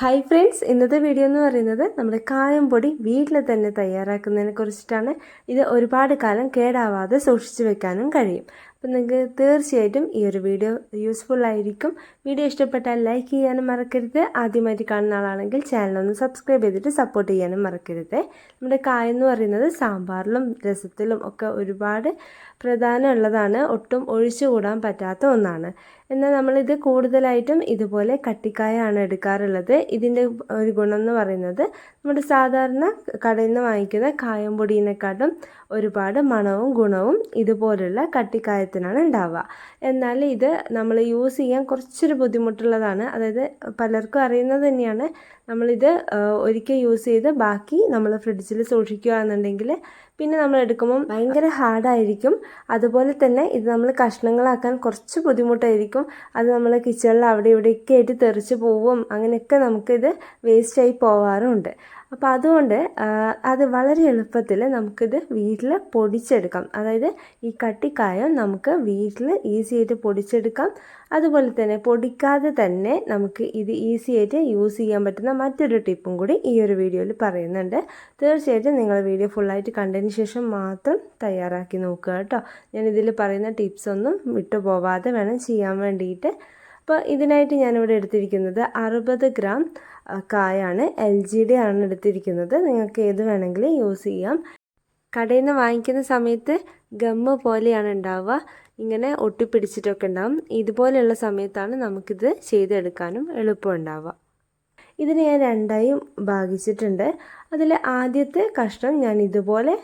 Hi friends ഇന്നത്തെ video എന്ന് പറയുന്നത് നമ്മുടെ കായംപൊടി വീട്ടിൽ തന്നെ തയ്യാറാക്കുന്നതിനെ കുറിച്ചിട്ടാണ്. ഇത് ഒരുപാട് കാലം കേടാവാതെ സൂക്ഷിച്ചു വെക്കാനും കഴിയും. അപ്പം നിങ്ങൾക്ക് തീർച്ചയായിട്ടും ഈ ഒരു വീഡിയോ യൂസ്ഫുൾ ആയിരിക്കും. വീഡിയോ ഇഷ്ടപ്പെട്ടാൽ ലൈക്ക് ചെയ്യാനും മറക്കരുത്. ആദ്യമായിട്ട് കാണുന്ന ആളാണെങ്കിൽ ചാനലൊന്ന് സബ്സ്ക്രൈബ് ചെയ്തിട്ട് സപ്പോർട്ട് ചെയ്യാനും മറക്കരുത്. നമ്മുടെ കായ എന്ന് പറയുന്നത് സാമ്പാറിലും രസത്തിലും ഒക്കെ ഒരുപാട് പ്രധാനമുള്ളതാണ്. ഒട്ടും ഒഴിച്ചുകൂടാൻ പറ്റാത്ത ഒന്നാണ്. എന്നാൽ നമ്മളിത് കൂടുതലായിട്ടും ഇതുപോലെ കട്ടിക്കായാണ് എടുക്കാറുള്ളത്. ഇതിന്റെ ഒരു ഗുണം എന്ന് പറയുന്നത് നമ്മുടെ സാധാരണ കടയിൽ നിന്ന് വാങ്ങിക്കുന്ന കായം പൊടിയിനെക്കാട്ടും ഒരുപാട് മണവും ഗുണവും ഇതുപോലുള്ള കട്ടിക്കായത്തിനാണ് ഉണ്ടാവുക. എന്നാൽ ഇത് നമ്മൾ യൂസ് ചെയ്യാൻ കുറച്ചൊരു ബുദ്ധിമുട്ടുള്ളതാണ്. അതായത് പലർക്കും അറിയുന്നത് തന്നെയാണ്. നമ്മളിത് ഒരിക്കൽ യൂസ് ചെയ്ത് ബാക്കി നമ്മൾ ഫ്രിഡ്ജിൽ സൂക്ഷിക്കുക എന്നുണ്ടെങ്കിൽ പിന്നെ നമ്മൾ എടുക്കുമ്പം ഭയങ്കര ഹാർഡായിരിക്കും അതുപോലെ തന്നെ ഇത് നമ്മൾ കഷ്ണങ്ങളാക്കാൻ കുറച്ച് ബുദ്ധിമുട്ടായിരിക്കും. അത് നമ്മൾ കിച്ചണിൽ അവിടെ ഇവിടെയൊക്കെ ആയിട്ട് തെറിച്ച് പോവും. അങ്ങനെയൊക്കെ നമുക്കിത് വേസ്റ്റായി പോവാറുണ്ട്. അപ്പോൾ അതുകൊണ്ട് അത് വളരെ എളുപ്പത്തിൽ നമുക്കിത് വീട്ടിൽ പൊടിച്ചെടുക്കാം. അതായത് ഈ കട്ടിക്കായം നമുക്ക് വീട്ടിൽ ഈസി ആയിട്ട് പൊടിച്ചെടുക്കാം. അതുപോലെ തന്നെ പൊടിക്കാതെ തന്നെ നമുക്ക് ഇത് ഈസി ആയിട്ട് യൂസ് ചെയ്യാൻ പറ്റുന്ന മറ്റൊരു ടിപ്പും കൂടി ഈ ഒരു വീഡിയോയിൽ പറയുന്നുണ്ട്. തീർച്ചയായിട്ടും നിങ്ങൾ വീഡിയോ ഫുള്ളായിട്ട് കണ്ടതിന് ശേഷം മാത്രം തയ്യാറാക്കി നോക്കുക കേട്ടോ. ഞാൻ ഇതിൽ പറയുന്ന ടിപ്സ് ഒന്നും വിട്ടുപോവാതെ വേണം ചെയ്യാൻ വേണ്ടിയിട്ട്. അപ്പോൾ ഇതിനായിട്ട് ഞാനിവിടെ എടുത്തിരിക്കുന്നത് അറുപത് ഗ്രാം കായാണ്. എൽ ജിയുടെ ആണ് എടുത്തിരിക്കുന്നത്. നിങ്ങൾക്ക് ഏത് വേണമെങ്കിലും യൂസ് ചെയ്യാം. കടയിൽ നിന്ന് വാങ്ങിക്കുന്ന സമയത്ത് ഗമ്മ് പോലെയാണ് ഉണ്ടാവുക. ഇങ്ങനെ ഒട്ടിപ്പിടിച്ചിട്ടൊക്കെ ഉണ്ടാവും. ഇതുപോലെയുള്ള സമയത്താണ് നമുക്കിത് ചെയ്തെടുക്കാനും എളുപ്പമുണ്ടാവുക ഇതിന് ഞാൻ രണ്ടായി ഭാഗിച്ചിട്ടുണ്ട്. അതിൽ ആദ്യത്തെ കഷ്ണം ഞാൻ ഇതുപോലെ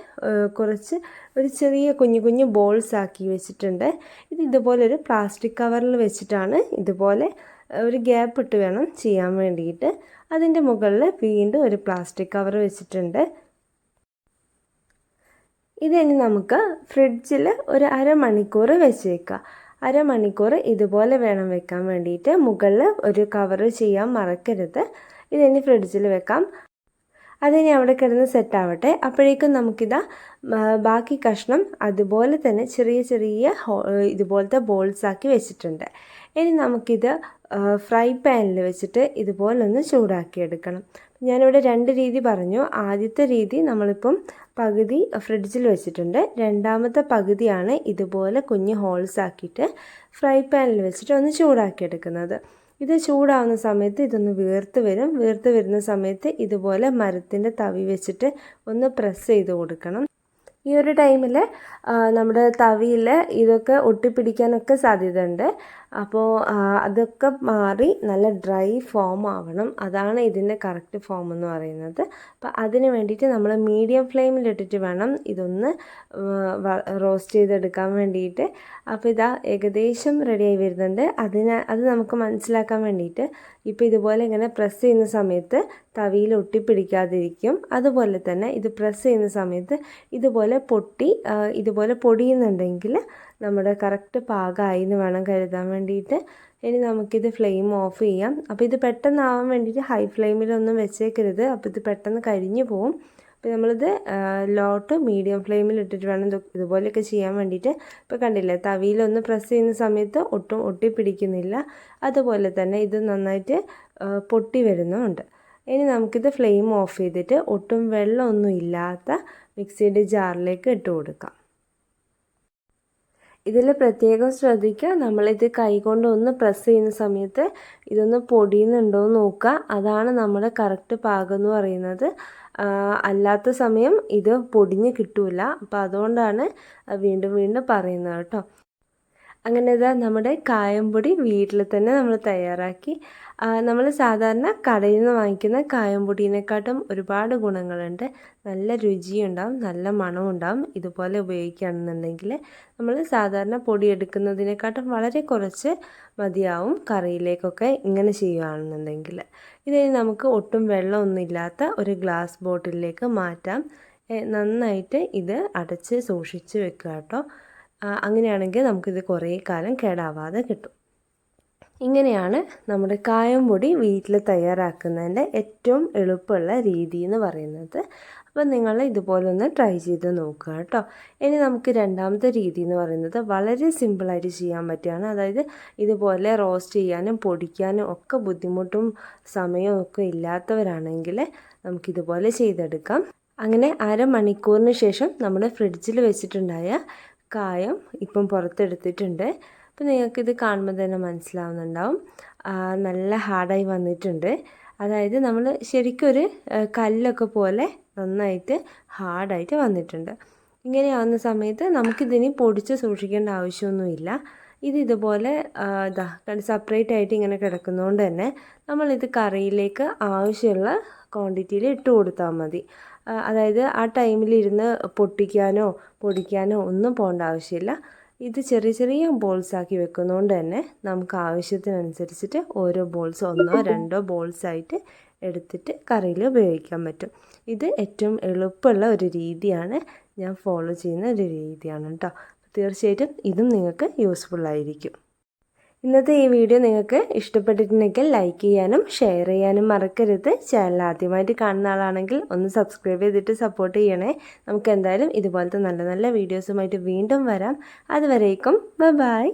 കുറച്ച് ഒരു ചെറിയ കുഞ്ഞു കുഞ്ഞു ബോൾസ് ആക്കി വെച്ചിട്ടുണ്ട്. ഇത് ഇതുപോലെ ഒരു പ്ലാസ്റ്റിക് കവറിൽ വെച്ചിട്ടാണ് ഇതുപോലെ ഒരു ഗ്യാപ്പ് ഇട്ട് വേണം ചെയ്യാൻ വേണ്ടിയിട്ട്. അതിന്റെ മുകളിൽ വീണ്ടും ഒരു പ്ലാസ്റ്റിക് കവർ വെച്ചിട്ടുണ്ട്. ഇതിനി നമുക്ക് ഫ്രിഡ്ജിൽ ഒരു അരമണിക്കൂർ വെച്ചേക്കാം. അരമണിക്കൂർ ഇതുപോലെ വേണം വെക്കാൻ വേണ്ടിയിട്ട്. മുകളിൽ ഒരു കവർ ചെയ്യാൻ മറക്കരുത്. ഇതിനി ഫ്രിഡ്ജിൽ വെക്കാം. അതിനി അവിടെ കിടന്ന് സെറ്റാവട്ടെ അപ്പോഴേക്കും നമുക്കിതാ ബാക്കി കഷ്ണം അതുപോലെ തന്നെ ചെറിയ ചെറിയ ഇതുപോലത്തെ ബോൾസ് ആക്കി വെച്ചിട്ടുണ്ട്. ഇനി നമുക്കിത് ഫ്രൈ പാനിൽ വെച്ചിട്ട് ഇതുപോലൊന്ന് ചൂടാക്കിയെടുക്കണം. ഞാനിവിടെ രണ്ട് രീതി പറഞ്ഞു. ആദ്യത്തെ രീതി നമ്മളിപ്പം പകുതി ഫ്രിഡ്ജിൽ വെച്ചിട്ടുണ്ട്. രണ്ടാമത്തെ പകുതിയാണ് ഇതുപോലെ കുഞ്ഞ് ഹോൾസ് ആക്കിയിട്ട് ഫ്രൈ പാനിൽ വെച്ചിട്ട് ഒന്ന് ചൂടാക്കിയെടുക്കുന്നത്. ഇത് ചൂടാവുന്ന സമയത്ത് ഇതൊന്ന് വീർത്ത് വരും. വീർത്ത് വരുന്ന സമയത്ത് ഇതുപോലെ മരത്തിന്റെ തവി വെച്ചിട്ട് ഒന്ന് പ്രസ് ചെയ്ത് കൊടുക്കണം. ഈ ഒരു ടൈമിൽ നമ്മുടെ തവിയിൽ ഇതൊക്കെ ഒട്ടിപ്പിടിക്കാനൊക്കെ സാധ്യതയുണ്ട്. അപ്പോൾ അതൊക്കെ മാറി നല്ല ഡ്രൈ ഫോം ആവണം. അതാണ് ഇതിന്റെ കറക്റ്റ് ഫോം എന്ന് പറയുന്നത്. അപ്പോൾ അതിന് വേണ്ടിയിട്ട് നമ്മൾ മീഡിയം ഫ്ലെയിമിലിട്ടിട്ട് വേണം ഇതൊന്ന് റോസ്റ്റ് ചെയ്തെടുക്കാൻ വേണ്ടിയിട്ട്. അപ്പോൾ ഇതാ ഏകദേശം റെഡിയായി വരുന്നുണ്ട്. അതിന് അത് നമുക്ക് മനസ്സിലാക്കാൻ വേണ്ടിയിട്ട് ഇപ്പോൾ ഇതുപോലെ ഇങ്ങനെ പ്രസ് ചെയ്യുന്ന സമയത്ത് തവിയിൽ ഒട്ടിപ്പിടിക്കാതിരിക്കും. അതുപോലെ തന്നെ ഇത് പ്രസ് ചെയ്യുന്ന സമയത്ത് ഇതുപോലെ പൊട്ടി ഇതുപോലെ പൊടിയുന്നുണ്ടെങ്കിൽ നമ്മുടെ കറക്റ്റ് പാകമായി എന്ന് വേണം കരുതാൻ വേണ്ടിയിട്ട്. ഇനി നമുക്കിത് ഫ്ലെയിം ഓഫ് ചെയ്യാം. അപ്പോൾ ഇത് പെട്ടെന്നാവാൻ വേണ്ടിയിട്ട് ഹൈ ഫ്ലെയിമിലൊന്നും വെച്ചേക്കരുത്. അപ്പോൾ ഇത് പെട്ടെന്ന് കരിഞ്ഞു പോവും. അപ്പോൾ നമ്മളിത് ലോ ടു മീഡിയം ഫ്ലെയിമിൽ ഇട്ടിട്ട് വേണം ഇതുപോലെയൊക്കെ ചെയ്യാൻ വേണ്ടിയിട്ട്. ഇപ്പോൾ കണ്ടില്ലേ തവിയിലൊന്ന് പ്രസ് ചെയ്യുന്ന സമയത്ത് ഒട്ടും ഒട്ടിപ്പിടിക്കുന്നില്ല. അതുപോലെ തന്നെ ഇത് നന്നായിട്ട് പൊട്ടി വരുന്നുമുണ്ട് ഇനി നമുക്കിത് ഫ്ലെയിം ഓഫ് ചെയ്തിട്ട് ഒട്ടും വെള്ളമൊന്നും ഇല്ലാത്ത മിക്സിയുടെ ജാറിലേക്ക് ഇട്ട് കൊടുക്കാം. ഇതിൽ പ്രത്യേകം ശ്രദ്ധിക്കുക. നമ്മളിത് കൈകൊണ്ട് ഒന്ന് പ്രസ് ചെയ്യുന്ന സമയത്ത് ഇതൊന്ന് പൊടിയുന്നുണ്ടോ എന്ന് നോക്കുക. അതാണ് നമ്മുടെ കറക്റ്റ് പാകം എന്ന് പറയുന്നത്. അല്ലാത്ത സമയം ഇത് പൊടിഞ്ഞ് കിട്ടൂല. അപ്പോൾ അതുകൊണ്ടാണ് വീണ്ടും വീണ്ടും പറയുന്നത് കേട്ടോ. അങ്ങനെ ഇതാ നമ്മുടെ കായംപൊടി വീട്ടിൽ തന്നെ നമ്മൾ തയ്യാറാക്കി. നമ്മൾ സാധാരണ കടയിൽ നിന്ന് വാങ്ങിക്കുന്ന കായംപൊടിയെക്കാട്ടും ഒരുപാട് ഗുണങ്ങളുണ്ട്. നല്ല രുചിയുണ്ടാവും നല്ല മണവും ഉണ്ടാവും ഇതുപോലെ ഉപയോഗിക്കുകയാണെന്നുണ്ടെങ്കിൽ നമ്മൾ സാധാരണ പൊടി എടുക്കുന്നതിനെക്കാട്ടും വളരെ കുറച്ച് മതിയാവും കറിയിലേക്കൊക്കെ ഇങ്ങനെ ചെയ്യുകയാണെന്നുണ്ടെങ്കിൽ ഇതിന് നമുക്ക് ഒട്ടും വെള്ളമൊന്നുമില്ലാത്ത ഒരു ഗ്ലാസ് ബോട്ടിലേക്ക് മാറ്റാം. നന്നായിട്ട് ഇത് അടച്ച് സൂക്ഷിച്ച് വെക്കുക കേട്ടോ അങ്ങനെയാണെങ്കിൽ നമുക്കിത് കുറേ കാലം കേടാവാതെ കിട്ടും. ഇങ്ങനെയാണ് നമ്മുടെ കായം പൊടി വീട്ടിൽ തയ്യാറാക്കുന്നതിന്റെ ഏറ്റവും എളുപ്പമുള്ള രീതി എന്ന് പറയുന്നത്. അപ്പോൾ നിങ്ങൾ ഇതുപോലെ ഒന്ന് ട്രൈ ചെയ്ത് നോക്കുക കേട്ടോ. ഇനി നമുക്ക് രണ്ടാമത്തെ രീതി എന്ന് പറയുന്നത് വളരെ സിമ്പിളായിട്ട് ചെയ്യാൻ പറ്റുകയാണ്. അതായത് ഇതുപോലെ റോസ്റ്റ് ചെയ്യാനും പൊടിക്കാനും ഒക്കെ ബുദ്ധിമുട്ടും സമയവും ഒക്കെ ഇല്ലാത്തവരാണെങ്കിൽ നമുക്കിതുപോലെ ചെയ്തെടുക്കാം. അങ്ങനെ അരമണിക്കൂറിന് ശേഷം നമ്മൾ ഫ്രിഡ്ജിൽ വെച്ചിട്ടുണ്ടായ കായം ഇപ്പം പുറത്തെടുത്തിട്ടുണ്ട്. അപ്പോൾ നിങ്ങൾക്കിത് കാണുമ്പോൾ തന്നെ മനസ്സിലാവുന്നുണ്ടാവും. നല്ല ഹാർഡായി വന്നിട്ടുണ്ട്. അതായത് നമ്മൾ ശരിക്കൊരു കല്ലൊക്കെ പോലെ നന്നായിട്ട് ഹാർഡായിട്ട് വന്നിട്ടുണ്ട്. ഇങ്ങനെയാവുന്ന സമയത്ത് നമുക്കിതിനി പൊടിച്ച് സൂക്ഷിക്കേണ്ട ആവശ്യമൊന്നുമില്ല. ഇത് ഇതുപോലെ ഇതാ സെപ്പറേറ്റ് ആയിട്ട് ഇങ്ങനെ കിടക്കുന്നതുകൊണ്ട് തന്നെ നമ്മളിത് കറിയിലേക്ക് ആവശ്യമുള്ള ക്വാണ്ടിറ്റിയിൽ ഇട്ട് കൊടുത്താൽ മതി. അതായത് ആ ടൈമിൽ ഇരുന്ന് പൊട്ടിക്കാനോ പൊടിക്കാനോ ഒന്നും പോകേണ്ട ആവശ്യമില്ല. ഇത് ചെറിയ ചെറിയ ബോൾസ് ആക്കി വെക്കുന്നതുകൊണ്ട് തന്നെ നമുക്ക് ആവശ്യത്തിനനുസരിച്ചിട്ട് ഓരോ ബോൾസ് ഒന്നോ രണ്ടോ ബോൾസ് ആയിട്ട് എടുത്തിട്ട് കറിയിൽ ഉപയോഗിക്കാൻ പറ്റും. ഇത് ഏറ്റവും എളുപ്പമുള്ള ഒരു രീതിയാണ്. ഞാൻ ഫോളോ ചെയ്യുന്ന ഒരു രീതിയാണ് കേട്ടോ തീർച്ചയായിട്ടും ഇതും നിങ്ങൾക്ക് യൂസ്ഫുൾ ആയിരിക്കും. ഇന്നത്തെ ഈ വീഡിയോ നിങ്ങൾക്ക് ഇഷ്ടപ്പെട്ടിട്ടുണ്ടെങ്കിൽ ലൈക്ക് ചെയ്യാനും ഷെയർ ചെയ്യാനും മറക്കരുത്. ചാനൽ ആദ്യമായിട്ട് കാണുന്ന ആളാണെങ്കിൽ ഒന്ന് സബ്സ്ക്രൈബ് ചെയ്തിട്ട് സപ്പോർട്ട് ചെയ്യണേ. നമുക്ക് എന്തായാലും ഇതുപോലത്തെ നല്ല നല്ല വീഡിയോസുമായിട്ട് വീണ്ടും വരാം. അതുവരേക്കും ബൈ